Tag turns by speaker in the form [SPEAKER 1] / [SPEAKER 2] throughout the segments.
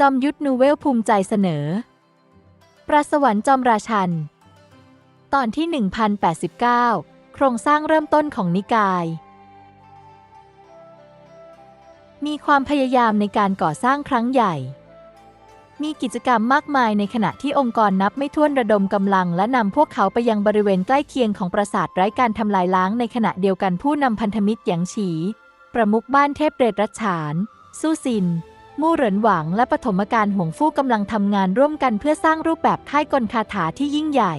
[SPEAKER 1] จอมยุทธนูเวลภูมิใจเสนอ ประสวรรค์จอมราชัน ตอนที่ 1089 โครงสร้างเริ่มต้นของนิกาย มีความพยายามในการก่อสร้างครั้งใหญ่ มีกิจกรรมมากมายในขณะที่องค์กรนับไม่ถ้วนระดมกำลัง และนำพวกเขาไปยังบริเวณใกล้เคียงของปราสาทไร้การทำลายล้างในขณะเดียวกันผู้นำพันธมิตรหยางฉี ประมุขบ้านเทพเรตรัชฉาน สู้ซิน มู่เหรินหวังและปฐมกาลห่วงฟู่กำลังทำงานร่วมกันเพื่อสร้างรูปแบบค่ายกลคาถาที่ยิ่งใหญ่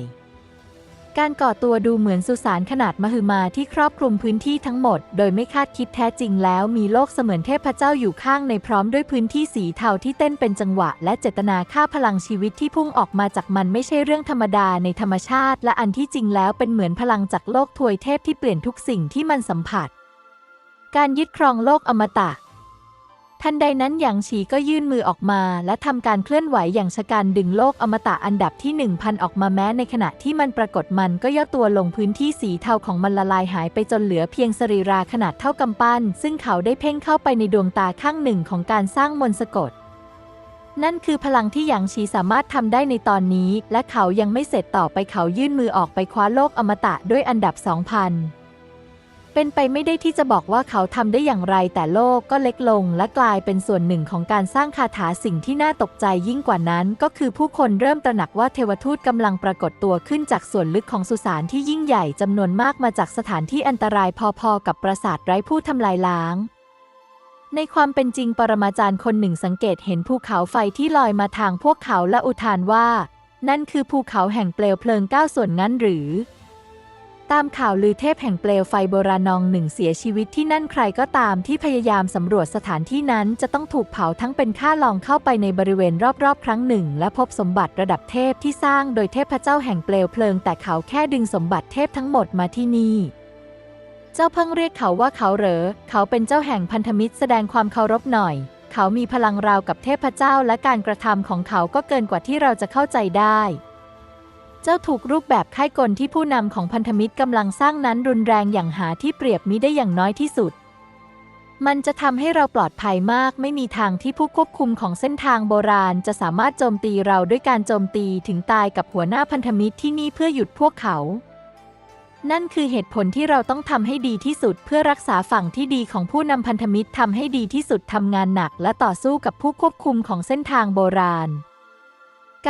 [SPEAKER 1] การก่อตัวดูเหมือนสุสานขนาดมหึมาที่ครอบคลุมพื้นที่ทั้งหมด โดยไม่คาดคิดแท้จริงแล้วมีโลกเสมือนเทพเจ้าอยู่ข้างในพร้อมด้วยพื้นที่สีเทาที่เต้นเป็นจังหวะ และเจตนาฆ่าพลังชีวิตที่พุ่งออกมาจากมันไม่ใช่เรื่องธรรมดาในธรรมชาติ และอันที่จริงแล้วเป็นเหมือนพลังจากโลกทวยเทพที่เปลี่ยนทุกสิ่งที่มันสัมผัส การยึดครองโลกอมตะ ทันใดนั้นหยางฉีก็ยื่นมือออกมา และทำการเคลื่อนไหวอย่างชะกันดึงโลกอมตะอันดับที่ 1000 ออกมาแม้ในขณะที่มันปรากฏมันก็ย่อตัวลงพื้นที่สีเทาของมันละลายหายไปจนเหลือเพียงสรีราขนาดเท่ากำปั้น ซึ่งเขาได้เพ่งเข้าไปในดวงตาข้างหนึ่งของการสร้างมนต์สะกด นั่นคือพลังที่หยางฉีสามารถทำได้ในตอนนี้ และเขายังไม่เสร็จต่อไปเขายื่นมือออกไปคว้าโลกอมตะด้วยอันดับ 2000 เป็นไปไม่ได้ที่จะบอกว่าเขาทำได้อย่างไร แต่โลกก็เล็กลงและกลายเป็นส่วนหนึ่งของการสร้างคาถาสิ่งที่น่าตกใจยิ่งกว่านั้น ก็คือผู้คนเริ่มตระหนักว่าเทวทูตกำลังปรากฏตัวขึ้นจากส่วนลึกของสุสานที่ยิ่งใหญ่จำนวนมากมาจากสถานที่อันตรายพอๆ กับปราสาทไร้ผู้ทำลายล้างในความเป็นจริงปรมาจารย์คนหนึ่งสังเกตเห็นภูเขาไฟที่ลอยมาทางพวกเขาและอุทานว่า นั่นคือภูเขาแห่งเปลวเพลิงเก้าส่วนงั้นหรือ ตามข่าวลือเทพแห่งเปลวไฟโบราณนองหนึ่งเสียชีวิตที่นั่นใครก็ตามที่พยายามสำรวจสถานที่นั้นจะต้องถูกเผาทั้งเป็นค่าลองเข้าไปในบริเวณรอบๆ ครั้งหนึ่ง และพบสมบัติระดับเทพที่สร้างโดยเทพเจ้าแห่งเปลวเพลิง แต่เขาแค่ดึงสมบัติเทพทั้งหมดมาที่นี่ เจ้าเพิ่งเรียกเขาว่าเขาเหรอ เขาเป็นเจ้าแห่งพันธมิตรแสดงความเคารพหน่อย เขามีพลังราวกับเทพเจ้าและการกระทำของเขาก็เกินกว่าที่เราจะเข้าใจได้ เจ้าถูกรูปแบบค่ายกลที่ผู้นำของพันธมิตรกำลังสร้างนั้นรุนแรงอย่างหาที่เปรียบมิได้อย่างน้อยที่สุด มันจะทำให้เราปลอดภัยมากไม่มีทางที่ผู้ควบคุมของเส้นทางโบราณ จะสามารถโจมตีเราด้วยการโจมตีถึงตายกับหัวหน้าพันธมิตรที่นี่เพื่อหยุดพวกเขา นั่นคือเหตุผลที่เราต้องทำให้ดีที่สุดเพื่อรักษาฝั่งที่ดีของผู้นำพันธมิตรทำให้ดีที่สุดทำงานหนัก และต่อสู้กับผู้ควบคุมของเส้นทางโบราณ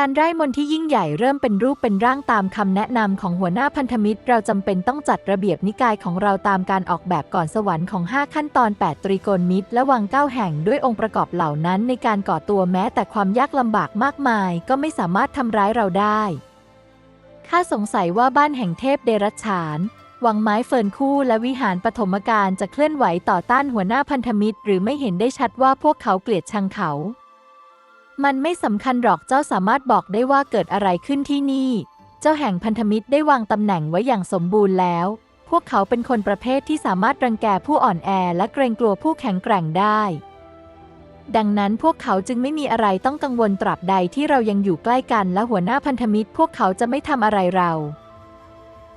[SPEAKER 1] การไร้มนที่ยิ่งใหญ่เริ่มเป็นรูปเป็นร่างตามคำแนะนำของหัวหน้าพันธมิตร เราจำเป็นต้องจัดระเบียบนิกายของเราตามการออกแบบก่อนสวรรค์ของ 5 ขั้นตอน 8 ตรีโกณมิตร และวังเก้าแห่งด้วยองค์ประกอบเหล่านั้น ในการก่อตัวแม้แต่ความยากลำบากมากมาย ก็ไม่สามารถทำร้ายเราได้ข้าสงสัยว่าบ้านแห่งเทพเดรัจฉานวังไม้เฟิร์นคู่และวิหารปฐมกาลจะเคลื่อนไหวต่อต้านหัวหน้าพันธมิตร หรือไม่เห็นได้ชัดว่าพวกเขาเกลียดชังเขา มันไม่สำคัญหรอกเจ้าสามารถบอกได้ว่าเกิดอะไรขึ้นที่นี่ เจ้าแห่งพันธมิตรได้วางตำแหน่งไว้อย่างสมบูรณ์แล้ว พวกเขาเป็นคนประเภทที่สามารถรังแกผู้อ่อนแอและเกรงกลัวผู้แข็งแกร่งได้ ดังนั้นพวกเขาจึงไม่มีอะไรต้องกังวลตราบใดที่เรายังอยู่ใกล้กันและหัวหน้าพันธมิตร พวกเขาจะไม่ทำอะไรเรา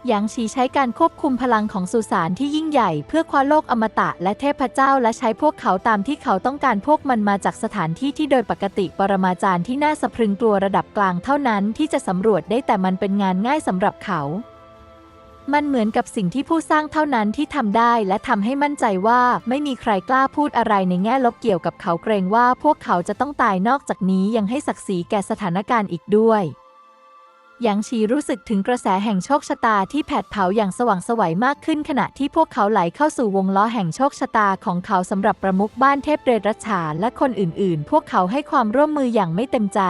[SPEAKER 1] หยางชีใช้การควบคุมพลังของสุสานที่ยิ่งใหญ่ เพื่อคว้าโลกอมตะและเทพเจ้าและใช้พวกเขาตามที่เขาต้องการพวกมันมาจากสถานที่ที่โดยปกติปรมาจารย์ที่น่าสะพรึงกลัวระดับกลางเท่านั้นที่จะสำรวจได้แต่มันเป็นงานง่ายสำหรับเขา มันเหมือนกับสิ่งที่ผู้สร้างเท่านั้นที่ทำได้และทำให้มั่นใจว่าไม่มีใครกล้าพูดอะไรในแง่ลบเกี่ยวกับเขาเกรงว่าพวกเขาจะต้องตายนอกจากนี้ยังให้ศักดิ์ศรีแก่สถานการณ์อีกด้วย หยางชีรู้สึกถึงกระแสแห่งโชคชะตาที่แผดเผาอย่างสว่างไสวัยมากขึ้นขณะที่พวกเขาไหลเข้าสู่วงล้อแห่งโชคชะตาของเขาสำหรับประมุขบ้านเทพเรรัชฉานและคนอื่นๆ พวกเขาให้ความร่วมมืออย่างไม่เต็มใจ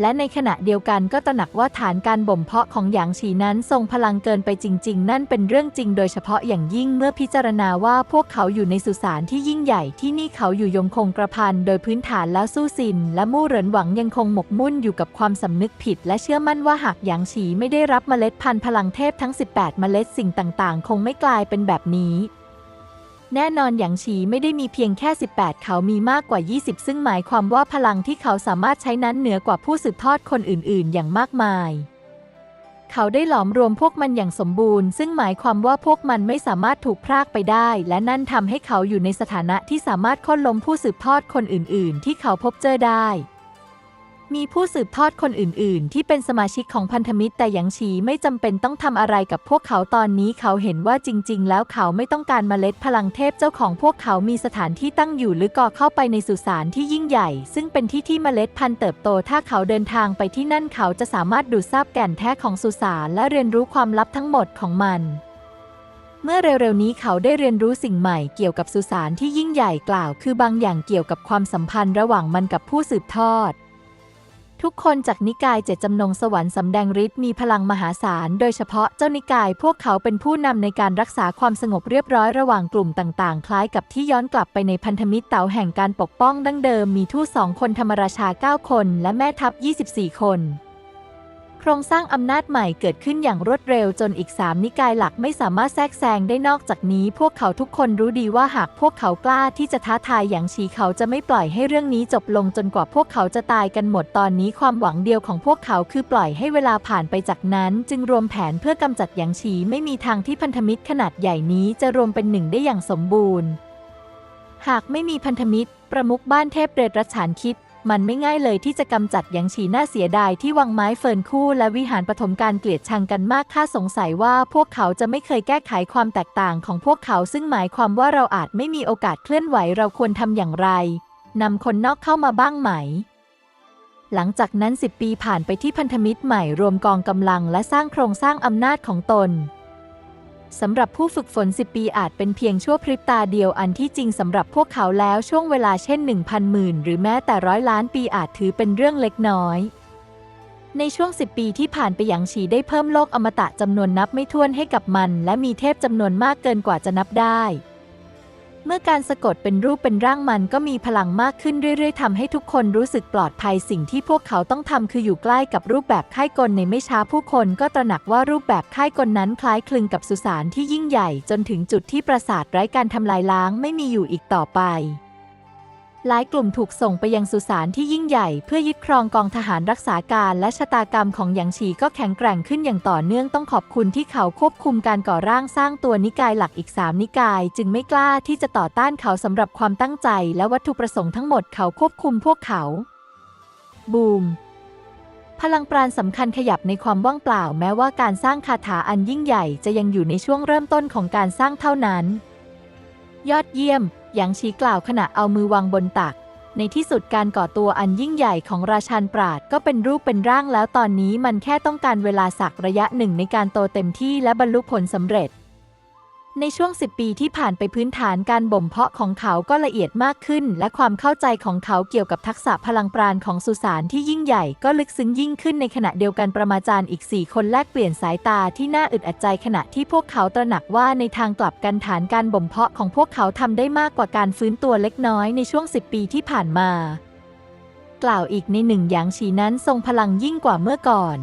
[SPEAKER 1] และในขณะเดียวกันก็ตระหนักว่าฐานการบ่มเพาะของหยางฉีนั้นทรงพลังเกินไปจริง ๆ นั่นเป็นเรื่องจริงโดยเฉพาะอย่างยิ่งเมื่อพิจารณาว่าพวกเขาอยู่ในสุสานที่ยิ่งใหญ่ที่นี่เขาอยู่ยงคงกระพันโดยพื้นฐานแล้วสู้ซิน และมู่เหรินหวังยังคงหมกมุ่นอยู่กับความสำนึกผิด และเชื่อมั่นว่าหากหยางฉีไม่ได้รับเมล็ดพันธุ์พลังเทพทั้ง 18 เมล็ดสิ่งต่างๆ คงไม่กลายเป็นแบบนี้ แน่นอนหยางฉีไม่ได้มีเพียงแค่ 18 เขามีมากกว่า 20 ซึ่งหมายความว่าพลังที่เขาสามารถใช้นั้นเหนือกว่าผู้สืบทอดคนอื่น ๆ อย่างมากมาย เขาได้หลอมรวมพวกมันอย่างสมบูรณ์ ซึ่งหมายความว่าพวกมันไม่สามารถถูกพรากไปได้ และนั่นทำให้เขาอยู่ในสถานะที่สามารถค่นล้มผู้สืบทอดคนอื่น ๆ ที่เขาพบเจอได้ มีผู้สืบทอดคนอื่น ๆ ที่เป็นสมาชิกของพันธมิตรแต่หยางฉีไม่จำเป็นต้องทำอะไรกับพวกเขาตอนนี้เขาเห็นว่าจริง ๆ แล้วเขาไม่ต้องการเมล็ดพลังเทพเจ้าของพวกเขามีสถานที่ตั้งอยู่หรือก่อเข้าไปในสุสานที่ยิ่งใหญ่ ซึ่งเป็นที่ที่เมล็ดพันธุ์เติบโต ถ้าเขาเดินทางไปที่นั่นเขาจะสามารถดูดซาบแก่นแท้ของสุสานและเรียนรู้ความลับทั้งหมดของมันเมื่อเร็วๆนี้เขาได้เรียนรู้สิ่งใหม่เกี่ยวกับสุสานที่ยิ่งใหญ่กล่าว คือบางอย่างเกี่ยวกับความสัมพันธ์ระหว่างมันกับผู้สืบทอด ทุกคนจากนิกายเจ็ดจำนงสวรรค์สำแดงฤทธิ์มีพลังมหาศาล โดยเฉพาะเจ้านิกายพวกเขาเป็นผู้นำในการรักษาความสงบเรียบร้อยระหว่างกลุ่มต่างๆ คล้ายกับที่ย้อนกลับไปในพันธมิตรเต๋าแห่งการปกป้องดั้งเดิมมีทูตสองคนธรรมราชา 9 คน และแม่ทัพ 24 คน ครงสร้างอำนาจใหม่เกิดขึ้นอย่างรวดเร็วจนอีกสามนิกายหลักไม่สามารถแทรกแซงได้นอกจากนี้ พวกเขาทุกคนรู้ดีว่าหากพวกเขากล้าที่จะท้าทายอย่างชีเขาจะไม่ปล่อยให้เรื่องนี้จบลงจนกว่าพวกเขาจะตายกันหมดตอนนี้ความหวังเดียวของพวกเขาคือปล่อยให้เวลาผ่านไปจากนั้น จึงรวมแผนเพื่อกำจัดหยางชีไม่มีทางที่พันธมิตรขนาดใหญ่นี้จะรวมเป็นหนึ่งได้อย่างสมบูรณ์ หากไม่มีพันธมิตร ประมุขบ้านเทพเรศรัชฉานคิด มันไม่ง่ายเลยที่จะกำจัดหยางฉีน่าเสียดายที่วังไม้เฟิร์นคู่และวิหารปฐมการเกลียดชังกันมากข้าสงสัยว่าพวกเขาจะไม่เคยแก้ไขความแตกต่างของพวกเขาซึ่งหมายความว่าเราอาจไม่มีโอกาสเคลื่อนไหวเราควรทำอย่างไรนำคนนอกเข้ามาบ้างไหม หลังจากนั้น 10 ปีผ่านไปที่พันธมิตรใหม่รวมกองกำลังและสร้างโครงสร้างอำนาจของตน สำหรับผู้ฝึกฝน 10 ปีอาจเป็นเพียงชั่วพริบตาเดียวอันที่จริงสำหรับพวกเขาแล้วช่วงเวลาเช่น 1,000หมื่นหรือแม้แต่ร้อยล้านปีอาจถือเป็นเรื่องเล็กน้อย ในช่วง 10 ปีที่ผ่านไปหยางฉีได้เพิ่มโลกอมตะจำนวนนับไม่ถ้วนให้กับมัน และมีเทพจำนวนมากเกินกว่าจะนับได้ เมื่อการสะกดเป็นรูปเป็นร่างมันก็มีพลังมากขึ้นเรื่อยๆทำให้ทุกคนรู้สึกปลอดภัยสิ่งที่พวกเขาต้องทำคืออยู่ใกล้กับรูปแบบค่ายกลในไม่ช้าผู้คนก็ตระหนักว่ารูปแบบค่ายกลนั้นคล้ายคลึงกับสุสานที่ยิ่งใหญ่ จนถึงจุดที่ปราสาทไร้การทำลายล้างไม่มีอยู่อีกต่อไป หลายกลุ่มถูกส่งไปยังสุสานที่ยิ่งใหญ่ เพื่อยึดครองกองทหารรักษาการและชะตากรรมของหยางฉีก็แข็งแกร่งขึ้นอย่างต่อเนื่องต้องขอบคุณที่เขาควบคุมการก่อร่างสร้างตัวนิกายหลักอีกสามนิกาย จึงไม่กล้าที่จะต่อต้านเขาสำหรับความตั้งใจ และวัตถุประสงค์ทั้งหมดเขาควบคุมพวกเขา บูมพลังปราณสำคัญขยับในความว่างเปล่า แม้ว่าการสร้างคาถาอันยิ่งใหญ่จะยังอยู่ในช่วงเริ่มต้นของการสร้างเท่านั้น ยอดเยี่ยม หยางชีกล่าวขณะเอามือวางบนตัก ในที่สุดการก่อตัวอันยิ่งใหญ่ของราชันปราดก็เป็นรูปเป็นร่างแล้วตอนนี้มันแค่ต้องการเวลาสักระยะหนึ่งในการโตเต็มที่และบรรลุผลสำเร็จ ในช่วง 10 ปีที่ผ่านไปพื้นฐานการบ่มเพาะของเขาก็ละเอียดมากขึ้น และความเข้าใจของเขาเกี่ยวกับทักษะพลังปราณของสุสานที่ยิ่งใหญ่ก็ลึกซึ้งยิ่งขึ้นในขณะเดียวกันประมาจารย์อีก 4 คนแลกเปลี่ยนสายตาที่น่าอึดอัดใจขณะที่พวกเขาตระหนักว่าในทางกลับกันฐานการบ่มเพาะของพวกเขาทำได้มากกว่าการฟื้นตัวเล็กน้อยในช่วง 10 ปีที่ผ่านมา กล่าวอีกในหนึ่งหยางฉีนั้นทรงพลังยิ่งกว่าเมื่อก่อน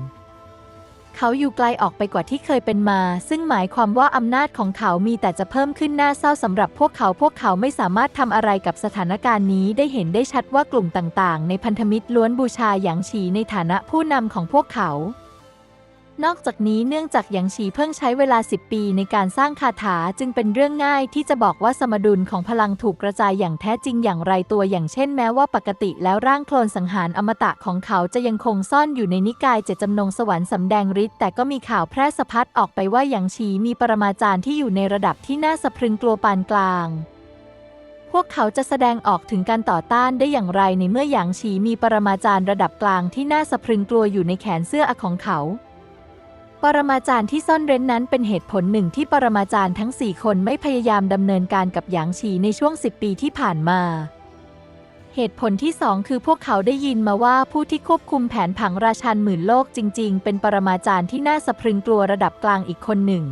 [SPEAKER 1] เขาอยู่ไกลออกไปกว่าที่เคยเป็นมา ซึ่งหมายความว่าอำนาจของเขามีแต่จะเพิ่มขึ้นน่าเศร้าสำหรับพวกเขาพวกเขาไม่สามารถทำอะไรกับสถานการณ์นี้ได้เห็นได้ชัดว่ากลุ่มต่างๆ ในพันธมิตรล้วนบูชาหยางฉีในฐานะผู้นำของพวกเขา นอกจากนี้เนื่องจากหยางฉีเพิ่งใช้เวลา 10 ปีในการสร้างคาถาจึงเป็นเรื่องง่ายที่จะบอกว่าสมดุลของพลังถูกกระจายอย่างแท้จริงอย่างไรตัวอย่างเช่นแม้ว่าปกติแล้วร่างโคลนสังหารอมตะของเขาจะยังคงซ่อนอยู่ในนิกายเจดจำนงสวรรค์สำแดงฤทธิ์แต่ก็มีข่าวแพร่สะพัดออกไปว่าหยางฉีมีปรมาจารย์ที่อยู่ในระดับที่น่าสะพรึงกลัวปานกลางพวกเขาจะแสดงออกถึงการต่อต้านได้อย่างไรในเมื่อหยางฉีมีปรมาจารย์ระดับกลางที่น่าสะพรึงกลัวอยู่ในแขนเสื้อของเขา ปรมาจารย์ที่ซ่อนเร้นนั้นเป็นเหตุผลหนึ่งที่ปรมาจารย์ทั้ง 4 คนไม่พยายามดำเนินการกับหยางฉีในช่วง 10 ปีที่ผ่านมา เหตุผลที่สองคือพวกเขาได้ยินมาว่าผู้ที่ควบคุมแผนผังราชันหมื่นโลกจริง ๆ เป็นปรมาจารย์ที่น่าสะพรึงกลัวระดับกลางอีกคนหนึ่ง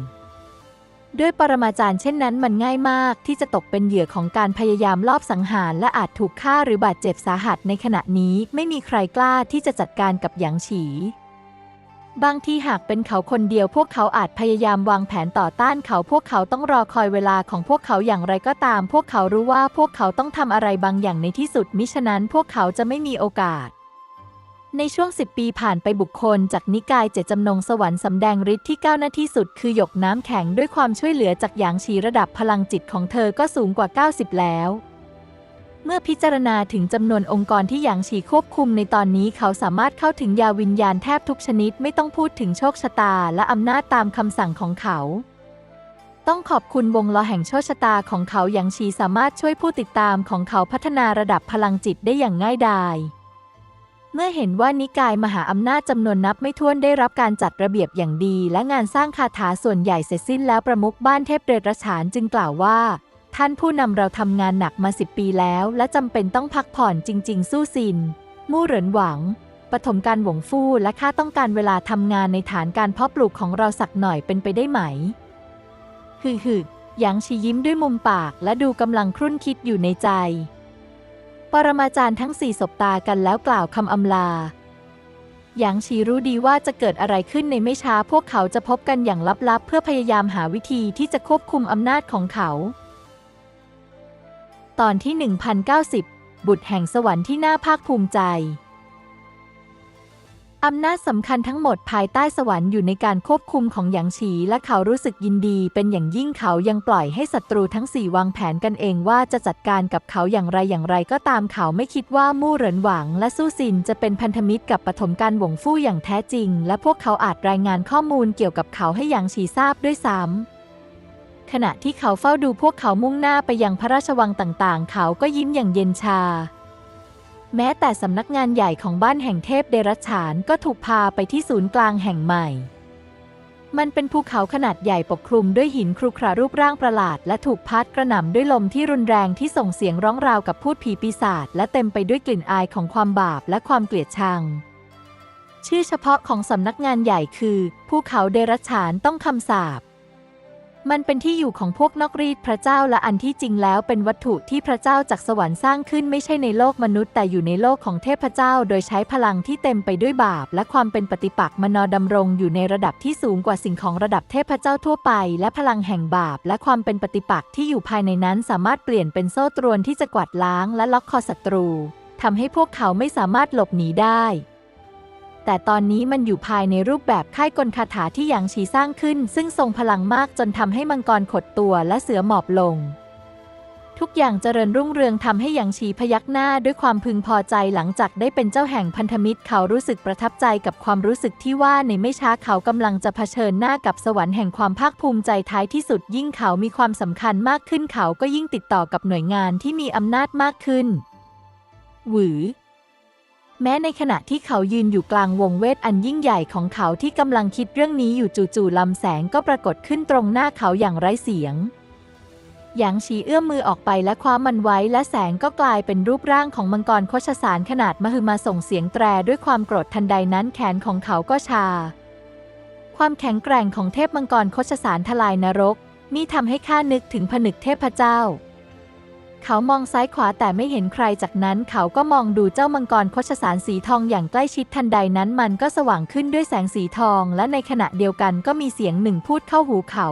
[SPEAKER 1] ด้วยปรมาจารย์เช่นนั้นมันง่ายมากที่จะตกเป็นเหยื่อของการพยายามลอบสังหาร และอาจถูกฆ่าหรือบาดเจ็บสาหัสในขณะนี้ไม่มีใครกล้าที่จะจัดการกับหยางฉี บางทีหากเป็นเขาคนเดียวพวกเขาอาจพยายามวางแผนต่อต้านเขาพวกเขาต้องรอคอยเวลาของพวกเขาอย่างไรก็ตาม พวกเขารู้ว่าพวกเขาต้องทำอะไรบางอย่างในที่สุดมิฉะนั้นพวกเขาจะไม่มีโอกาส ในช่วง 10 ปีผ่านไปบุคคล จากนิกายเจดจำนงสวรรค์สำแดงฤทธิ์ที่ก้าวหน้าที่สุดคือหยกน้ำแข็งด้วยความช่วยเหลือจากหยางชีระดับพลังจิตของเธอก็สูงกว่า 90 แล้ว เมื่อพิจารณาถึงจำนวนองค์กรที่หยางชีควบคุมในตอนนี้เขาสามารถเข้าถึงยาวิญญาณแทบทุกชนิดไม่ต้องพูดถึงโชคชะตาและอำนาจตามคำสั่งของเขา ต้องขอบคุณวงล้อแห่งโชคชะตาของเขาหยางชีสามารถช่วยผู้ติดตามของเขาพัฒนาระดับพลังจิตได้อย่างง่ายดาย เมื่อเห็นว่านิกายมหาอำนาจจำนวนนับไม่ถ้วนได้รับการจัดระเบียบอย่างดี และงานสร้างคาถาส่วนใหญ่เสร็จสิ้นแล้วประมุขบ้านเทพเดรัจฉานจึงกล่าวว่า ท่านผู้นำเราทำงานหนักมาสิบปีแล้ว และจำเป็นต้องพักผ่อนจริง ๆ สู้ซิน มู่เหรินหวัง ปฐมการหวงฟู่และข้าต้องการเวลาทำงานในฐานการเพาะปลูกของเราสักหน่อยเป็นไปได้ไหมฮึฮึหยางชียิ้มด้วยมุมปากและดูกำลังครุ่นคิดอยู่ในใจ ปรมาจารย์ทั้งสี่สบตากันแล้วกล่าวคำอำลาหยางชีรู้ดีว่าจะเกิดอะไรขึ้นในไม่ช้าพวกเขาจะพบกันอย่างลับๆ เพื่อพยายามหาวิธีที่จะควบคุมอำนาจของเขา ตอนที่ 1090 บุตรแห่งสวรรค์ที่น่าภาคภูมิใจ อำนาจสำคัญทั้งหมดภายใต้สวรรค์อยู่ในการควบคุมของหยางฉีและเขารู้สึกยินดี เป็นอย่างยิ่งเขายังปล่อยให้ศัตรูทั้งสี่วางแผนกันเองว่าจะจัดการกับเขาอย่างไรอย่างไรก็ตามเขาไม่คิดว่ามู่เหรินหวัง และสู้ซินจะเป็นพันธมิตรกับปฐมการหวงฟู่อย่างแท้จริง และพวกเขาอาจรายงานข้อมูลเกี่ยวกับเขาให้หยางฉีทราบด้วยซ้ำ ขณะที่เขาเฝ้าดูพวกเขามุ่งหน้าไปยังพระราชวังต่างๆ เขาก็ยิ้มอย่างเย็นชา แม้แต่สำนักงานใหญ่ของบ้านแห่งเทพเดรัจฉานก็ถูกพาไปที่ศูนย์กลางแห่งใหม่ มันเป็นภูเขาขนาดใหญ่ปกคลุมด้วยหินครุขระรูปร่างประหลาด และถูกพัดกระหน่ำด้วยลมที่รุนแรงที่ส่งเสียงร้องราวกับพูดผีปีศาจและเต็มไปด้วยกลิ่นอายของความบาปและความเกลียดชังชื่อเฉพาะของสำนักงานใหญ่คือ ภูเขาเดรัจฉานต้องคำสาป มันเป็นที่อยู่ของพวกนอกรีดพระเจ้าและอันที่จริงแล้วเป็นวัตถุที่พระเจ้าจากสวรรค์สร้างขึ้นไม่ใช่ในโลกมนุษย์แต่อยู่ในโลกของเทพเจ้า โดยใช้พลังที่เต็มไปด้วยบาป และความเป็นปฏิปักษ์มนอดำรงอยู่ในระดับที่สูงกว่าสิ่งของระดับเทพเจ้าทั่วไป และพลังแห่งบาป และความเป็นปฏิปักษ์ที่อยู่ภายในนั้นสามารถเปลี่ยนเป็นโซ่ตรวนที่จะกวาดล้าง และล็อกคอศัตรูทำให้พวกเขาไม่สามารถหลบหนีได้ แต่ตอนนี้มันอยู่ภายในรูปแบบค่ายกลคาถาที่หยางฉีสร้างขึ้น ซึ่งทรงพลังมากจนทำให้มังกรขดตัวและเสือหมอบลง ทุกอย่างเจริญรุ่งเรืองทำให้หยางฉีพยักหน้าด้วยความพึงพอใจหลังจากได้เป็นเจ้าแห่งพันธมิตรเขารู้สึกประทับใจกับความรู้สึกที่ว่าในไม่ช้าเขากำลังจะเผชิญหน้ากับสวรรค์แห่งความภาคภูมิใจท้ายที่สุดยิ่งเขามีความสำคัญมากขึ้นเขาก็ยิ่งติดต่อกับหน่วยงานที่มีอำนาจมากขึ้นหวือ แม้ในขณะที่เขายืนอยู่กลางวงเวทอันยิ่งใหญ่ของเขาที่กำลังคิดเรื่องนี้อยู่จู่ๆลำแสงก็ปรากฏขึ้นตรงหน้าเขาอย่างไร้เสียงหยางฉีเอื้อมมือออกไปและคว้ามันไว้และแสงก็กลายเป็นรูปร่างของมังกรโคชสารขนาดมหึมาส่งเสียงแตรด้วยความโกรธทันใดนั้นแขนของเขาก็ชา ความแข็งแกร่งของเทพมังกรโคชสารทลายนรก นี่ทำให้ข้านึกถึงผนึกเทพเจ้า เขามองซ้ายขวาแต่ไม่เห็นใครจากนั้นเขาก็มองดูเจ้ามังกรโคชสารสีทองอย่างใกล้ชิดทันใดนั้นมันก็สว่างขึ้นด้วยแสงสีทอง และในขณะเดียวกันก็มีเสียงหนึ่งพูดเข้าหูเขา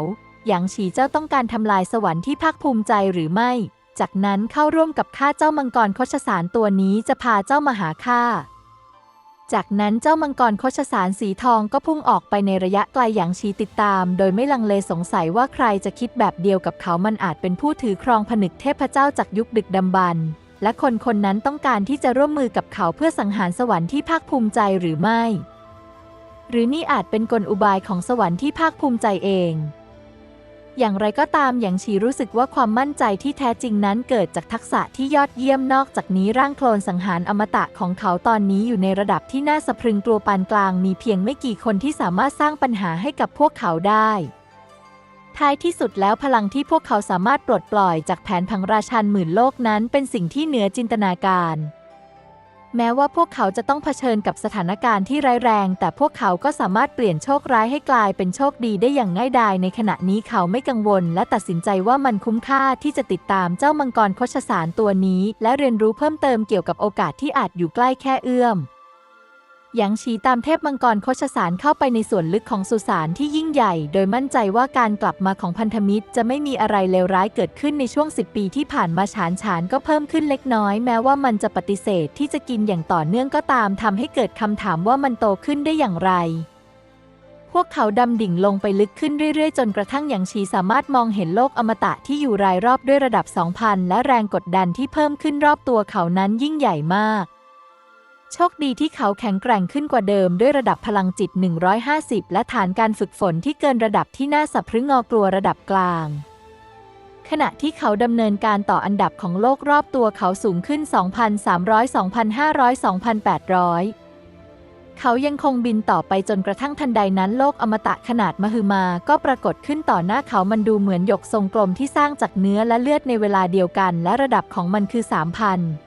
[SPEAKER 1] หยางฉีเจ้าต้องการทำลายสวรรค์ที่ภาคภูมิใจหรือไม่ จากนั้นเข้าร่วมกับข้าเจ้ามังกรโคชสารตัวนี้จะพาเจ้ามาหาข้า จากนั้นเจ้ามังกรโคชสารสีทองก็พุ่งออกไปในระยะไกลอย่างชีติดตาม โดยไม่ลังเลสงสัยว่าใครจะคิดแบบเดียวกับเขามันอาจเป็นผู้ถือครองผนึกเทพเจ้าจากยุคดึกดำบรรพ์และคนคนนั้นต้องการที่จะร่วมมือกับเขาเพื่อสังหารสวรรค์ที่ภาคภูมิใจหรือไม่ หรือนี่อาจเป็นกลอุบายของสวรรค์ที่ภาคภูมิใจเอง อย่างไรก็ตามอย่างชีรู้สึกว่าความมั่นใจที่แท้จริงนั้นเกิดจากทักษะที่ยอดเยี่ยมนอกจากนี้ร่างโคลนสังหารอมตะของเขาตอนนี้อยู่ในระดับที่น่าสะพรึงกลัวปานกลางมีเพียงไม่กี่คนที่สามารถสร้างปัญหาให้กับพวกเขาได้ท้ายที่สุดแล้วพลังที่พวกเขาสามารถปลดปล่อยจากแผนพังราชันหมื่นโลกนั้นเป็นสิ่งที่เหนือจินตนาการ แม้ว่าพวกเขาจะต้องเผชิญกับสถานการณ์ที่ร้ายแรง แต่พวกเขาก็สามารถเปลี่ยนโชคร้ายให้กลายเป็นโชคดีได้อย่างง่ายดาย ในขณะนี้เขาไม่กังวล และตัดสินใจว่ามันคุ้มค่าที่จะติดตามเจ้ามังกรโคชสารตัวนี้ และเรียนรู้เพิ่มเติมเกี่ยวกับโอกาสที่อาจอยู่ใกล้แค่เอื้อม หยางฉีตามเทพมังกรโคชสารเข้าไปในส่วนลึกของสุสานที่ยิ่งใหญ่ โดยมั่นใจว่าการกลับมาของพันธมิตร จะไม่มีอะไรเลวร้ายเกิดขึ้นในช่วง 10 ปีที่ผ่านมาฉานฉานก็เพิ่มขึ้นเล็กน้อย แม้ว่ามันจะปฏิเสธที่จะกินอย่างต่อเนื่องก็ตามทำให้เกิดคำถามว่ามันโตขึ้นได้อย่างไรพวกเขาดำดิ่งลงไปลึกขึ้นเรื่อยๆ จนกระทั่งหยางชีสามารถมองเห็นโลกอมตะที่อยู่รายรอบด้วยระดับ 2,000 และแรงกดดันที่เพิ่มขึ้นรอบตัวเขานั้นยิ่งใหญ่มาก โชคดีที่เขาแข็งแกร่งขึ้นกว่าเดิมด้วยระดับพลังจิต 150 และฐานการฝึกฝนที่เกินระดับที่น่าสับพรึงงอกลัวระดับกลาง ขณะที่เขาดำเนินการต่ออันดับของโลกรอบตัวเขาสูงขึ้น 2,300 2,500 2,800เขายังคงบินต่อไปจนกระทั่งทันใดนั้นโลกอมตะขนาดมหึมาก็ปรากฏขึ้นต่อหน้าเขามันดูเหมือนหยกทรงกลมที่สร้างจากเนื้อและเลือดในเวลาเดียวกัน และระดับของมันคือ 3,000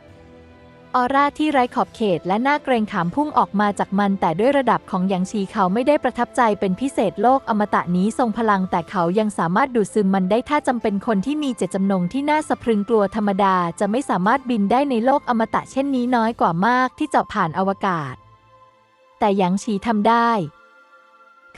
[SPEAKER 1] ออร่าที่ไร้ขอบเขตและหน้าเกรงขามพุ่งออกมาจากมัน แต่ด้วยระดับของหยางชีเขาไม่ได้ประทับใจเป็นพิเศษโลกอมตะนี้ทรงพลัง แต่เขายังสามารถดูดซึมมันได้ถ้าจำเป็นคนที่มีเจตจำนงที่น่าสะพรึงกลัวธรรมดา จะไม่สามารถบินได้ในโลกอมตะเช่นนี้น้อยกว่ามากที่จะผ่านอวกาศ แต่หยางชีทำได้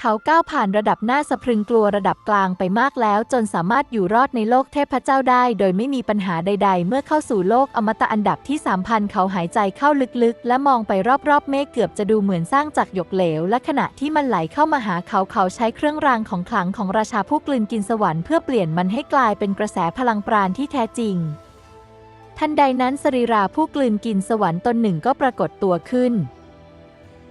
[SPEAKER 1] เขาก้าวผ่านระดับหน้าสะพรึงกลัวระดับกลางไปมากแล้ว จนสามารถอยู่รอดในโลกเทพเจ้าได้ โดยไม่มีปัญหาใด ๆ เมื่อเข้าสู่โลกอมตะอันดับที่3,000เขาหายใจเข้าลึกๆ และมองไปรอบๆ เมฆเกือบจะดูเหมือนสร้างจากหยกเหลว และขณะที่มันไหลเข้ามาหาเขาเขาใช้เครื่องรางของขลังของราชาผู้กลืนกินสวรรค์เพื่อเปลี่ยนมันให้กลายเป็นกระแสพลังปราณที่แท้จริงทันใดนั้นสรีราผู้กลืนกินสวรรค์ตนหนึ่งก็ปรากฏตัวขึ้น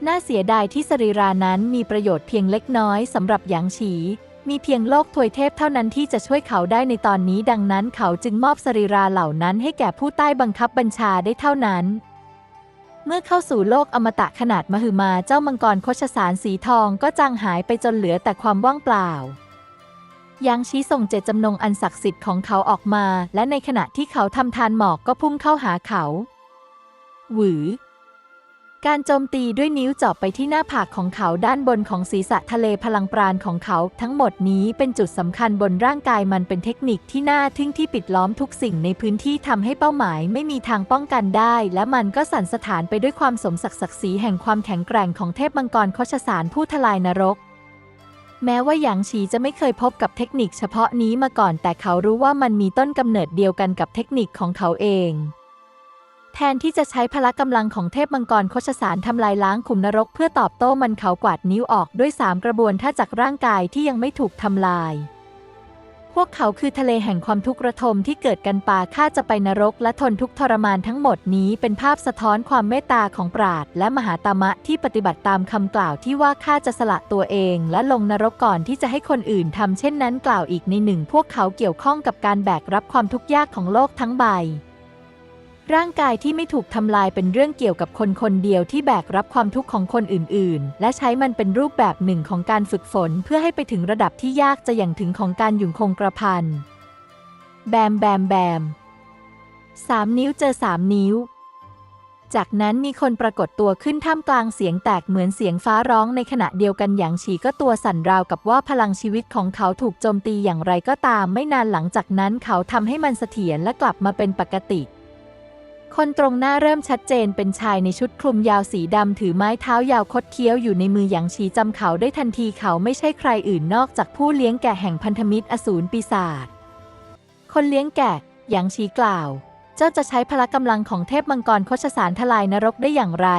[SPEAKER 1] น่าเสียดายที่สรีรานั้นมีประโยชน์เพียงเล็กน้อยสำหรับหยางฉี มีเพียงโลกทวยเทพเท่านั้นที่จะช่วยเขาได้ในตอนนี้ดังนั้นเขาจึงมอบสรีราเหล่านั้นให้แก่ผู้ใต้บังคับบัญชาได้เท่านั้น เมื่อเข้าสู่โลกอมตะขนาดมหึมาเจ้ามังกรโคชสารสีทองก็จางหายไปจนเหลือแต่ความว่างเปล่ายางชี้ส่งเจตจำนงอันศักดิ์สิทธิ์ของเขาออกมา และในขณะที่เขาทำทานหมอกก็พุ่งเข้าหาเขา หวือ การโจมตีด้วยนิ้วเจาะไปที่หน้าผากของเขาด้านบนของศีรษะทะเลพลังปราณของเขา ทั้งหมดนี้เป็นจุดสำคัญบนร่างกายมันเป็นเทคนิคที่น่าทึ่งที่ปิดล้อมทุกสิ่งในพื้นที่ทำให้เป้าหมายไม่มีทางป้องกันได้ และมันก็สั่นสถานไปด้วยความสมศักดิ์ศักดิ์ศรีแห่งความแข็งแกร่งของเทพมังกรโคชสารผู้ทลายนรกแม้ว่าหยางฉีจะไม่เคยพบกับเทคนิคเฉพาะนี้มาก่อนแต่เขารู้ว่ามันมีต้นกำเนิดเดียวกันกับเทคนิคของเขาเอง ทนที่จะใช้พละกำลังของเทพมังกรโคชสารทำลายล้างขุมนรกเพื่อตอบโต้มันเขากวาดนิ้วออกด้วยสามกระบวนท่าจากร่างกายที่ยังไม่ถูกทำลาย พวกเขาคือทะเลแห่งความทุกข์ระทมที่เกิดกันป่าข้าจะไปนรกและทนทุกทรมานทั้งหมดนี้เป็นภาพสะท้อนความเมตตาของปราดและมหาตามะที่ปฏิบัติตามคำกล่าวที่ว่าข้าจะสละตัวเอง และลงนรกก่อนที่จะให้คนอื่นทำเช่นนั้นกล่าวอีกในหนึ่งพวกเขาเกี่ยวข้องกับการแบกรับความทุกข์ยากของโลกทั้งใบ ร่างกายที่ไม่ถูกทำลายเป็นเรื่องเกี่ยวกับคนคนเดียวที่แบกรับความทุกข์ของคนอื่นๆ และใช้มันเป็นรูปแบบหนึ่งของการฝึกฝนเพื่อให้ไปถึงระดับที่ยากจะอย่างถึงของการอยู่คงกระพัน แบมแบมแบมสามนิ้วเจอสามนิ้ว จากนั้นมีคนปรากฏตัวขึ้นท่ามกลางเสียงแตกเหมือนเสียงฟ้าร้องในขณะเดียวกันอย่างฉีก็ตัวสั่นราวกับว่าพลังชีวิตของเขาถูกโจมตีอย่างไรก็ตามไม่นานหลังจากนั้นเขาทำให้มันเสถียรและกลับมาเป็นปกติ คนตรงหน้าเริ่มชัดเจนเป็นชายในชุดคลุมยาวสีดำถือไม้เท้ายาวคดเคี้ยวอยู่ในมืออย่างชี้จำเขาได้ทันทีเขาไม่ใช่ใครอื่นนอกจากผู้เลี้ยงแกะแห่งพันธมิตรอสูรปีศาจ คนเลี้ยงแกะหยางชี้กล่าว เจ้าจะใช้พละกำลังของเทพมังกรโคชสารทลายนรกได้อย่างไร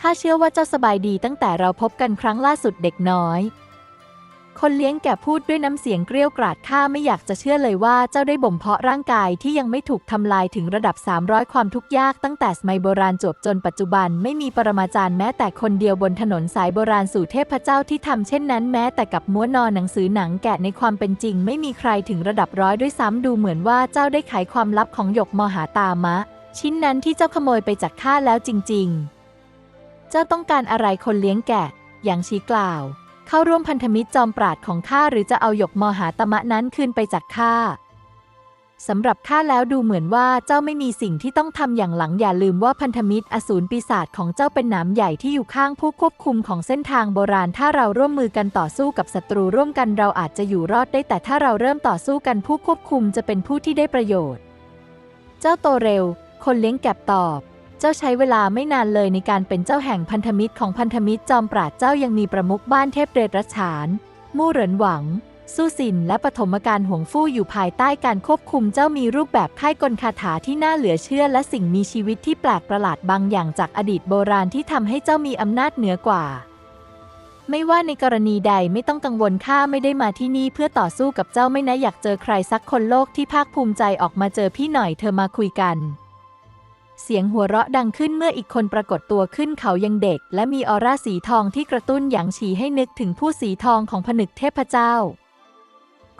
[SPEAKER 1] ข้าเชื่อว่าเจ้าสบายดีตั้งแต่เราพบกันครั้งล่าสุดเด็กน้อย คนเลี้ยงแกะพูดด้วยน้ำเสียงเกรี้ยวกราดข้าไม่อยากจะเชื่อเลยว่าเจ้าได้บ่มเพาะร่างกายที่ยังไม่ถูกทำลายถึงระดับ 300 ความทุกข์ยากตั้งแต่สมัยโบราณจวบจนปัจจุบันไม่มีปรมาจารย์แม้แต่คนเดียวบนถนนสายโบราณสู่เทพเจ้าที่ทำเช่นนั้นแม้แต่กับม้วนนอนหนังสือหนังแกะในความเป็นจริง ไม่มีใครถึงระดับร้อยด้วยซ้ำดูเหมือนว่าเจ้าได้ไขความลับของหยกมหาตามะ ชิ้นนั้นที่เจ้าขโมยไปจากข้าแล้วจริง ๆ เจ้าต้องการอะไรคนเลี้ยงแกะ อย่างชี้กล่าว เข้าร่วมพันธมิตรจอมปราดของข้าหรือจะเอาหยกมหาตมะนั้นคืนไปจากข้าสำหรับข้าแล้วดูเหมือนว่าเจ้าไม่มีสิ่งที่ต้องทำอย่างหลังอย่าลืมว่าพันธมิตรอสูรปีศาจของเจ้าเป็นหนามใหญ่ที่อยู่ข้างผู้ควบคุมของเส้นทางโบราณ ถ้าเราร่วมมือกันต่อสู้กับศัตรูร่วมกันเราอาจจะอยู่รอดได้ แต่ถ้าเราเริ่มต่อสู้กันผู้ควบคุมจะเป็นผู้ที่ได้ประโยชน์ เจ้าโตเร็ว คนเลี้ยงแกบตอบ เจ้าใช้เวลาไม่นานเลยในการเป็นเจ้าแห่งพันธมิตรของพันธมิตรจอมปราดเจ้ายังมีประมุขบ้านเทพเรรัชฉาน มู่เหรินหวังสู้สินและปฐมการห่วงฟู่อยู่ภายใต้การควบคุมเจ้ามีรูปแบบค่ายกลคาถาที่น่าเหลือเชื่อและสิ่งมีชีวิตที่แปลกประหลาดบางอย่างจากอดีตโบราณที่ทำให้เจ้ามีอำนาจเหนือกว่า ไม่ว่าในกรณีใดไม่ต้องกังวลข้าไม่ได้มาที่นี่เพื่อต่อสู้กับเจ้าไม่นะอยากเจอใครสักคนโลกที่ภาคภูมิใจออกมาเจอพี่หน่อยเธอมาคุยกัน เสียงหัวเราะดังขึ้นเมื่ออีกคนปรากฏตัวขึ้นเขายังเด็ก และมีออร่าสีทองที่กระตุ้นอย่างฉีให้นึกถึงผู้สีทองของผนึกเทพเจ้า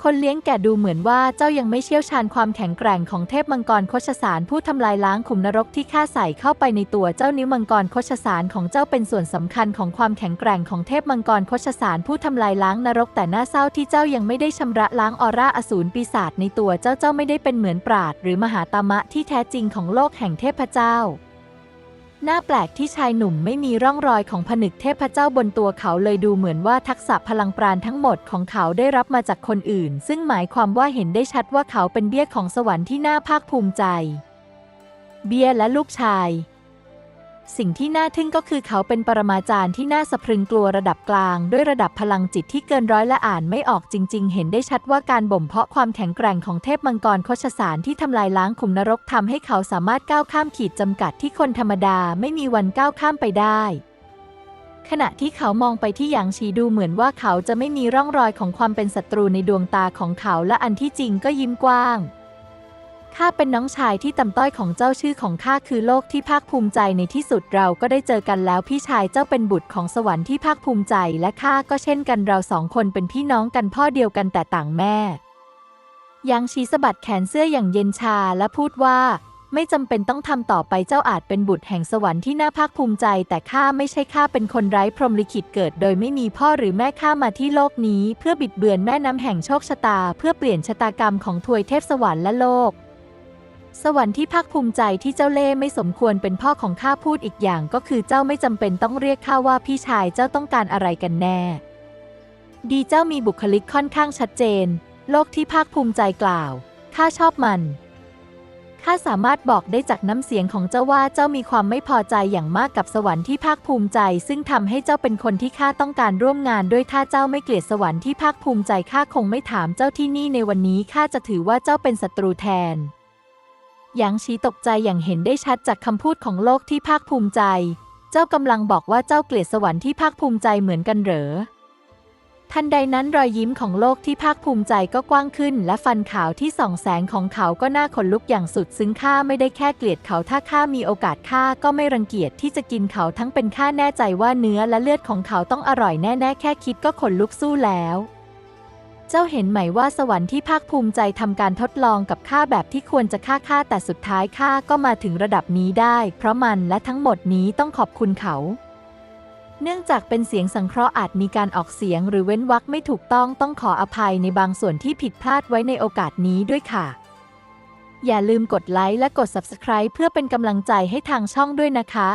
[SPEAKER 1] คนเลี้ยงแก่ดูเหมือนว่าเจ้ายังไม่เชี่ยวชาญความแข็งแกร่งของเทพมังกรโคชสารผู้ทำลายล้างขุมนรกที่ข้าใส่เข้าไปในตัวเจ้านิ้วมังกรโคชสารของเจ้าเป็นส่วนสำคัญของความแข็งแกร่งของเทพมังกรโคชสารผู้ทำลายล้างนรกแต่น่าเศร้าที่เจ้ายังไม่ได้ชำระล้างออร่าอสูรปีศาจในตัวเจ้าเจ้าไม่ได้เป็นเหมือนปราดหรือมหาตามะที่แท้จริงของโลกแห่งเทพเจ้า น่าแปลกที่ชายหนุ่มไม่มีร่องรอยของผนึกเทพเจ้าบนตัวเขาเลยดูเหมือนว่าทักษะพลังปราณทั้งหมดของเขาได้รับมาจากคนอื่น ซึ่งหมายความว่าเห็นได้ชัดว่าเขาเป็นเบี้ยของสวรรค์ที่น่าภาคภูมิใจ เบี้ยและลูกชาย สิ่งที่น่าทึ่งก็คือเขาเป็นปรมาจารย์ที่น่าสะพรึงกลัวระดับกลาง ด้วยระดับพลังจิตที่เกินร้อยและอ่านไม่ออกจริง ๆ เห็นได้ชัดว่าการบ่มเพาะความแข็งแกร่งของเทพมังกรโคชสารที่ทำลายล้างขุมนรกทำให้เขาสามารถก้าวข้ามขีดจำกัดที่คนธรรมดาไม่มีวันก้าวข้ามไปได้ ขณะที่เขามองไปที่หยางชีดูเหมือนว่าเขาจะไม่มีร่องรอยของความเป็นศัตรูในดวงตาของเขาและอันที่จริงก็ยิ้มกว้าง ข้าเป็นน้องชายที่ต่ำต้อยของเจ้าชื่อของข้าคือโลกที่ภาคภูมิใจในที่สุดเราก็ได้เจอกันแล้วพี่ชายเจ้าเป็นบุตรของสวรรค์ที่ภาคภูมิใจและข้าก็เช่นกันเราสองคนเป็นพี่น้องกันพ่อเดียวกันแต่ต่างแม่ยังชี้สะบัดแขนเสื้ออย่างเย็นชาและพูดว่า ไม่จำเป็นต้องทำต่อไปเจ้าอาจเป็นบุตรแห่งสวรรค์ที่น่าภาคภูมิใจ แต่ข้าไม่ใช่ข้าเป็นคนไร้พรหมลิขิตเกิด โดยไม่มีพ่อหรือแม่ข้ามาที่โลกนี้ เพื่อบิดเบือนแม่น้ำแห่งโชคชะตา เพื่อเปลี่ยนชะตากรรมของทวยเทพสวรรค์และโลก สวรรค์ที่ภาคภูมิใจที่เจ้าเล่ไม่สมควรเป็นพ่อของข้าพูดอีกอย่างก็คือเจ้าไม่จำเป็นต้องเรียกข้าว่าพี่ชายเจ้าต้องการอะไรกันแน่ ดีเจ้ามีบุคลิกค่อนข้างชัดเจน โลกที่ภาคภูมิใจกล่าวข้าชอบมันข้าสามารถบอกได้จากน้ำเสียงของเจ้าว่าเจ้ามีความไม่พอใจอย่างมากกับสวรรค์ที่ภาคภูมิใจ ซึ่งทำให้เจ้าเป็นคนที่ข้าต้องการร่วมงานด้วยถ้าเจ้าไม่เกลียดสวรรค์ที่ภาคภูมิใจข้าคงไม่ถามเจ้าที่นี่ในวันนี้ข้าจะถือว่าเจ้าเป็นศัตรูแทน หยางชีตกใจอย่างเห็นได้ชัดจากคำพูดของโลกที่ภาคภูมิใจ เจ้ากำลังบอกว่าเจ้าเกลียดสวรรค์ที่ภาคภูมิใจเหมือนกันเหรอ ทันใดนั้นรอยยิ้มของโลกที่ภาคภูมิใจก็กว้างขึ้น และฟันขาวที่ส่องแสงของเขาก็น่าขนลุกอย่างสุด ซึ้งข้าไม่ได้แค่เกลียดเขาถ้าข้ามีโอกาสข้าก็ไม่รังเกียจที่จะกินเขาทั้งเป็นข้าแน่ใจว่าเนื้อและเลือดของเขาต้องอร่อยแน่ๆแค่คิดก็ขนลุกสู้แล้ว เจ้าเห็นไหมว่าสวรรค์ที่ภาคภูมิใจทำการทดลองกับข้าแบบที่ควรจะฆ่าข้าแต่สุดท้ายข้าก็มาถึงระดับนี้ได้ เพราะมันและทั้งหมดนี้ต้องขอบคุณเขา เนื่องจากเป็นเสียงสังเคราะห์อาจมีการออกเสียงหรือเว้นวรรคไม่ถูกต้องต้องขออภัยในบางส่วนที่ผิดพลาดไว้ในโอกาสนี้ด้วยค่ะ อย่าลืมกดไลค์และกด Subscribe เพื่อเป็นกำลังใจให้ทางช่องด้วยนะคะ